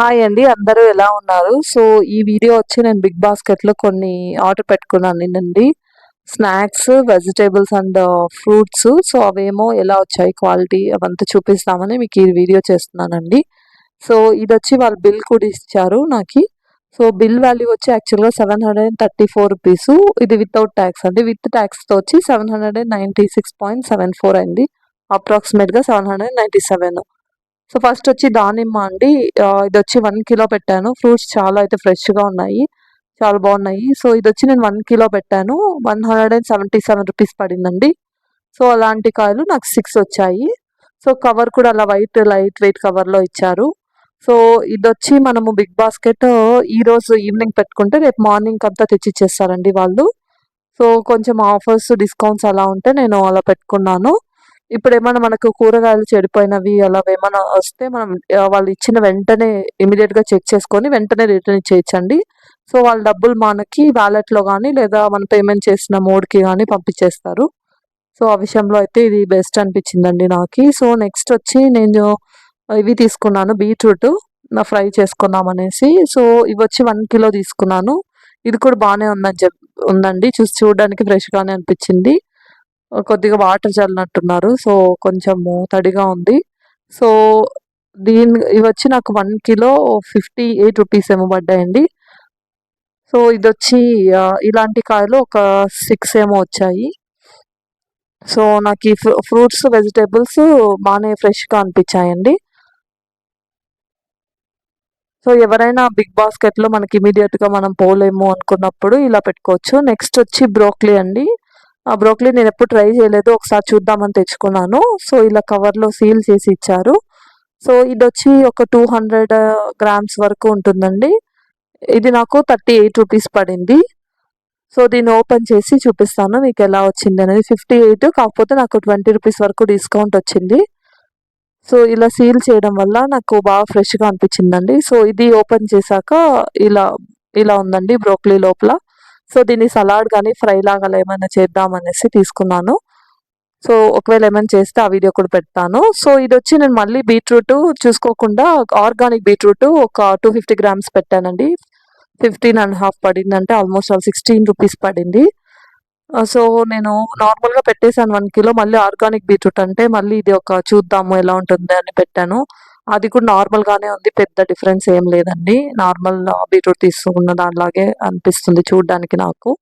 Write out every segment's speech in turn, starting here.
Hi అండి అందరూ ఎలా ఉన్నారు? సో ఈ వీడియో వచ్చి నేను బిగ్ బాస్కెట్లో కొన్ని ఆర్డర్ పెట్టుకున్నాను అండి snacks vegetables and fruits. So అవేమో ఎలా వచ్చాయి క్వాలిటీ అవంతా చూపిస్తామని మీకు ఈ వీడియో చేస్తున్నానండి. సో ఇది వచ్చి వాళ్ళు బిల్ కూడా ఇచ్చారు నాకు. సో బిల్ వాల్యూ వచ్చి యాక్చువల్గా seven hundred and thirty four rupees. ఇది వితౌట్ ట్యాక్స్ అండి. విత్ ట్యాక్స్తో వచ్చి seven hundred and ninety six point seven four అయింది అప్రాక్సిమేట్గా seven hundred ninety seven. So first వచ్చి దానిమ్మ అండి. ఇది వచ్చి వన్ కిలో పెట్టాను. ఫ్రూట్స్ చాలా అయితే ఫ్రెష్గా ఉన్నాయి. చాలా బాగున్నాయి. సో ఇది వచ్చి నేను వన్ కిలో పెట్టాను. One hundred and seventy seven rupees పడిందండి. సో అలాంటి కాయలు నాకు సిక్స్ వచ్చాయి. సో కవర్ కూడా అలా వైట్ లైట్ వెయిట్ కవర్లో ఇచ్చారు. సో ఇది వచ్చి మనము బిగ్ బాస్కెట్ ఈ రోజు ఈవినింగ్ పెట్టుకుంటే రేపు మార్నింగ్ అంతా తెచ్చిచ్చేస్తారండి వాళ్ళు. సో కొంచెం ఆఫర్స్ డిస్కౌంట్స్ అలా ఉంటే నేను అలా పెట్టుకున్నాను. ఇప్పుడు ఏమైనా మనకు కూరగాయలు చెడిపోయినవి అలా ఏమైనా వస్తే మనం వాళ్ళు ఇచ్చిన వెంటనే ఇమీడియట్గా చెక్ చేసుకొని వెంటనే రిటర్న్ ఇచ్చేయచ్చండి. సో వాళ్ళ డబ్బులు మనకి వ్యాలెట్లో కానీ లేదా మనం పేమెంట్ చేసిన మోడ్కి కానీ పంపించేస్తారు. సో ఆ విషయంలో అయితే ఇది బెస్ట్ అనిపించిందండి నాకు. సో నెక్స్ట్ వచ్చి నేను ఇవి తీసుకున్నాను బీట్రూట్ నా ఫ్రై చేసుకుందాం అనేసి. సో ఇవి వచ్చి వన్ కిలో తీసుకున్నాను. ఇది కూడా బాగానే ఉందని చెప్ ఉందండి. చూసి చూడడానికి ఫ్రెష్గానే అనిపించింది. కొద్దిగా వాటర్ చల్లినట్టున్నారు. సో కొంచెము తడిగా ఉంది. సో దీని ఇవి వచ్చి నాకు one kilo fifty eight rupees ఏమో పడ్డాయండి. సో ఇది వచ్చి ఇలాంటి కాయలు ఒక సిక్స్ ఏమో వచ్చాయి. సో నాకు ఈ ఫ్రూట్స్ వెజిటేబుల్స్ బాగానే ఫ్రెష్గా అనిపించాయండి. సో ఎవరైనా బిగ్ బాస్కెట్లో మనకి ఇమీడియట్గా మనం పోలేము అనుకున్నప్పుడు ఇలా పెట్టుకోవచ్చు. నెక్స్ట్ వచ్చి బ్రోక్లీ అండి. ఆ బ్రోక్లీ నేను ఎప్పుడు ట్రై చేయలేదు. ఒకసారి చూద్దామని తెచ్చుకున్నాను. సో ఇలా కవర్లో సీల్ చేసి ఇచ్చారు. సో ఇది వచ్చి ఒక టూ హండ్రెడ్ గ్రామ్స్ వరకు ఉంటుందండి. ఇది నాకు థర్టీ ఎయిట్ రూపీస్ పడింది. సో దీన్ని ఓపెన్ చేసి చూపిస్తాను మీకు ఎలా వచ్చింది అనేది. ఫిఫ్టీ ఎయిట్ కాకపోతే నాకు ట్వంటీ రూపీస్ వరకు డిస్కౌంట్ వచ్చింది. సో ఇలా సీల్ చేయడం వల్ల నాకు బాగా ఫ్రెష్గా అనిపించిందండి. సో ఇది ఓపెన్ చేశాక ఇలా ఇలా ఉందండి బ్రోక్లీ లోపల. సో దీన్ని సలాడ్ కానీ ఫ్రై లాగా ఏమైనా చేద్దాం అనేసి తీసుకున్నాను. సో ఒకవేళ ఏమైనా చేస్తే ఆ వీడియో కూడా పెడతాను. సో ఇది వచ్చి నేను మళ్ళీ బీట్రూట్ చూసుకోకుండా ఆర్గానిక్ బీట్రూట్ ఒక టూ ఫిఫ్టీ గ్రామ్స్ పెట్టానండి. ఫిఫ్టీన్ అండ్ హాఫ్ పడింది అంటే ఆల్మోస్ట్ ఆల్ సిక్స్టీన్ రూపీస్ పడింది. సో నేను నార్మల్గా పెట్టేశాను వన్ కిలో. మళ్ళీ ఆర్గానిక్ బీట్రూట్ అంటే మళ్ళీ ఇది ఒక చూద్దాము ఎలా ఉంటుంది అని పెట్టాను. అది కూడా నార్మల్గానే ఉంది పెద్ద డిఫరెన్స్ ఏం లేదండి. నార్మల్ బీట్రూట్ తీసుకున్న దానిలాగే అనిపిస్తుంది చూడడానికి నాకు.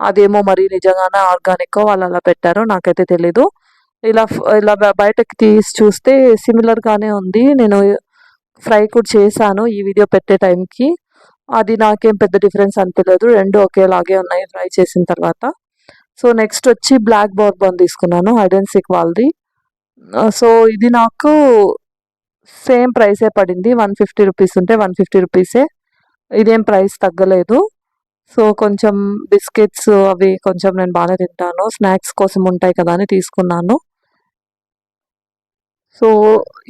అదేమో మరి నిజంగానే ఆర్గానిక్ వాళ్ళు అలా పెట్టారో నాకైతే తెలీదు. ఇలా ఇలా బ- తీసి చూస్తే సిమిలర్గానే ఉంది. నేను ఫ్రై కూడా చేశాను ఈ వీడియో పెట్టే టైంకి అది నాకేం పెద్ద డిఫరెన్స్ అనిపించలేదు రెండు ఒకేలాగే ఉన్నాయి ఫ్రై చేసిన తర్వాత. సో నెక్స్ట్ వచ్చి బ్లాక్ బోర్బన్ తీసుకున్నాను హైడెన్సిక్ సిక్ వాళ్ళది. సో ఇది నాకు సేమ్ ప్రైసే పడింది. వన్ ఫిఫ్టీ రూపీస్ ఉంటే వన్ ఫిఫ్టీ రూపీసే. ఇదేం ప్రైస్ తగ్గలేదు. సో కొంచెం బిస్కెట్స్ అవి కొంచెం నేను బాగానే తింటాను. స్నాక్స్ కోసం ఉంటాయి కదా అని తీసుకున్నాను. సో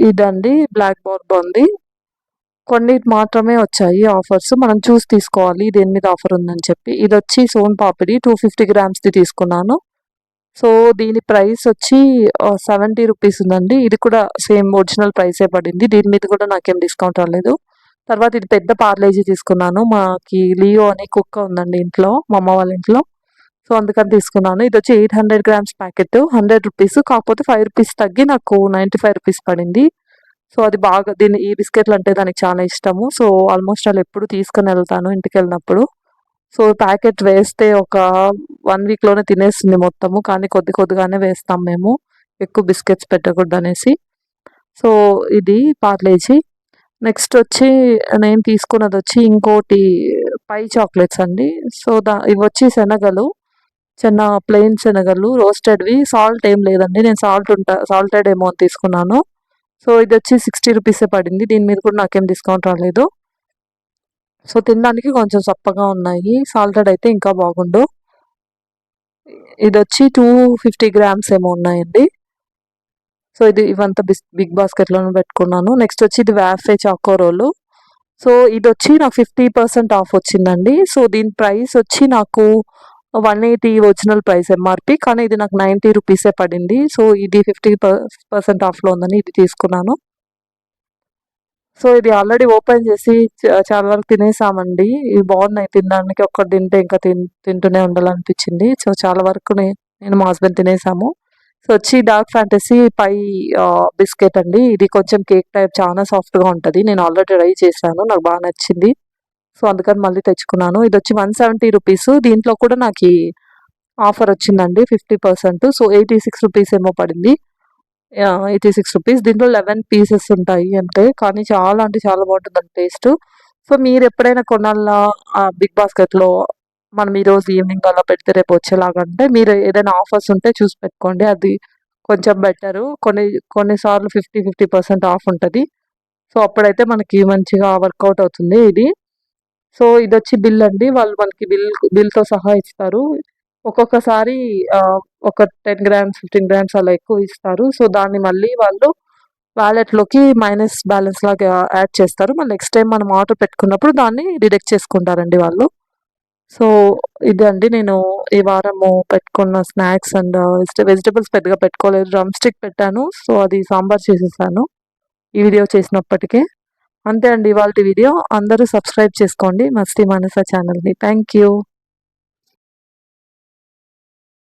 ఇదండి. బ్లాక్ బోర్బన్ది కొన్ని మాత్రమే వచ్చాయి ఆఫర్స్. మనం చూసి తీసుకోవాలి. దేని మీద ఆఫర్ ఉందని చెప్పి. ఇది వచ్చి సోన్ పాపిడి. టూ ఫిఫ్టీ గ్రామ్స్ది తీసుకున్నాను. సో దీని ప్రైస్ వచ్చి సెవెంటీ రూపీస్ ఉందండి. ఇది కూడా సేమ్ ఒరిజినల్ ప్రైసే పడింది. దీని మీద కూడా నాకేం డిస్కౌంట్ రాలేదు. తర్వాత ఇది పెద్ద పార్లేజీ తీసుకున్నాను. మాకి లియో అనే కుక్క ఉందండి ఇంట్లో మా అమ్మ వాళ్ళ ఇంట్లో. సో అందుకని తీసుకున్నాను. ఇది వచ్చి eight hundred grams packet hundred rupees కాకపోతే ఫైవ్ రూపీస్ తగ్గి నాకు నైంటీ ఫైవ్ రూపీస్ పడింది. సో అది బాగా దీని ఈ బిస్కెట్లు అంటే దానికి చాలా ఇష్టము. సో ఆల్మోస్ట్ వాళ్ళు ఎప్పుడు తీసుకుని వెళ్తాను ఇంటికి వెళ్ళినప్పుడు. సో ప్యాకెట్ వేస్తే ఒక వన్ వీక్లోనే తినేస్తుంది మొత్తము. కానీ కొద్ది కొద్దిగానే వేస్తాం మేము. ఎక్కువ బిస్కెట్స్ పెట్టకూడదు అనేసి సో ఇది పార్లేజీ నెక్స్ట్ వచ్చి నేను తీసుకున్నది వచ్చి ఇంకోటి పై చాక్లెట్స్ అండి. సో దా ఇవి వచ్చి శనగలు. చిన్న ప్లెయిన్ శనగలు రోస్టెడ్వి. సాల్ట్ ఏం లేదండి. నేను సాల్ట్ ఉంటా సాల్టెడ్ ఏమో అని తీసుకున్నాను. సో ఇది వచ్చి సిక్స్టీ రూపీసే పడింది. దీని మీద కూడా నాకేం డిస్కౌంట్ రాలేదు. సో తినడానికి కొంచెం సప్పగా ఉన్నాయి. సాల్టెడ్ అయితే ఇంకా బాగుండు. ఇది వచ్చి టూ ఫిఫ్టీ గ్రామ్స్ ఏమో ఉన్నాయండి. సో ఇది ఇవంతా బిస్ బిగ్ బాస్కెట్లోనే పెట్టుకున్నాను. నెక్స్ట్ వచ్చి ఇది వ్యాఫే చాకో రోలు. సో ఇది వచ్చి నాకు ఫిఫ్టీ పర్సెంట్ ఆఫ్ వచ్చిందండి. సో దీని ప్రైస్ వచ్చి నాకు one eighty original price MRP కానీ ఇది నాకు నైంటీ రూపీసే పడింది. సో ఇది ఫిఫ్టీ పర్సెంట్ ఆఫ్లో ఉందని ఇది తీసుకున్నాను. సో ఇది ఆల్రెడీ ఓపెన్ చేసి చ- చాలా వరకు తినేసామండి. ఇవి బాగున్నాయి తినడానికి. ఒక్కటి తింటే ఇంకా తిన్ తింటూనే ఉండాలనిపించింది. సో చాలా వరకు నేను మా హస్బెండ్ తినేసాము. సో వచ్చి డార్క్ ఫ్యాంటసీ పై బిస్కెట్ అండి. ఇది కొంచెం కేక్ టైప్ చాలా సాఫ్ట్గా ఉంటుంది. నేను ఆల్రెడీ ట్రై చేశాను. నాకు బాగా నచ్చింది. సో అందుకని మళ్ళీ తెచ్చుకున్నాను. ఇది వచ్చి వన్ సెవెంటీ రూపీస్. దీంట్లో కూడా నాకు ఆఫర్ వచ్చిందండి fifty percent. So eighty six rupees ఏమో పడింది. ఎయిటీ సిక్స్ రూపీస్ దీంట్లో లెవెన్ పీసెస్ ఉంటాయి అంటే కానీ చాలా అంటే చాలా బాగుంటుందండి టేస్ట్ సో మీరు ఎప్పుడైనా కొనాలా? బిగ్ బాస్కెట్లో మనం ఈ రోజు ఈవినింగ్ అలా పెడితే రేపు వచ్చేలాగంటే మీరు ఏదైనా ఆఫర్స్ ఉంటే చూసి పెట్టుకోండి. అది కొంచెం బెటర్ కొన్ని కొన్నిసార్లు ఫిఫ్టీ ఫిఫ్టీ పర్సెంట్ ఆఫ్ ఉంటుంది. సో అప్పుడైతే మనకి మంచిగా వర్కౌట్ అవుతుంది ఇది. సో ఇది వచ్చి బిల్ అండి. వాళ్ళు మనకి బిల్ బిల్తో సహా ఇస్తారు. ఒక్కొక్కసారి ఒక టెన్ గ్రామ్స్ ఫిఫ్టీన్ గ్రామ్స్ అలా ఎక్కువ ఇస్తారు. సో దాన్ని మళ్ళీ వాళ్ళు వ్యాలెట్లోకి మైనస్ బ్యాలెన్స్ లాగా యాడ్ చేస్తారు. మళ్ళీ నెక్స్ట్ టైం మనం ఆర్డర్ పెట్టుకున్నప్పుడు దాన్ని డిడక్ట్ చేసుకుంటారండి వాళ్ళు. సో ఇది అండి నేను ఈ వారము పెట్టుకున్న స్నాక్స్ అండ్ వెజిటబుల్స్ పెద్దగా పెట్టుకోలేదు. డ్రమ్ స్టిక్ పెట్టాను. సో అది సాంబార్ చేసేసాను. ఈ వీడియో చేసినప్పటికే. అంతే అండి ఇవాళ వీడియో. అందరూ సబ్స్క్రైబ్ చేసుకోండి. మస్తి మనస ఛానల్ని. Thank you.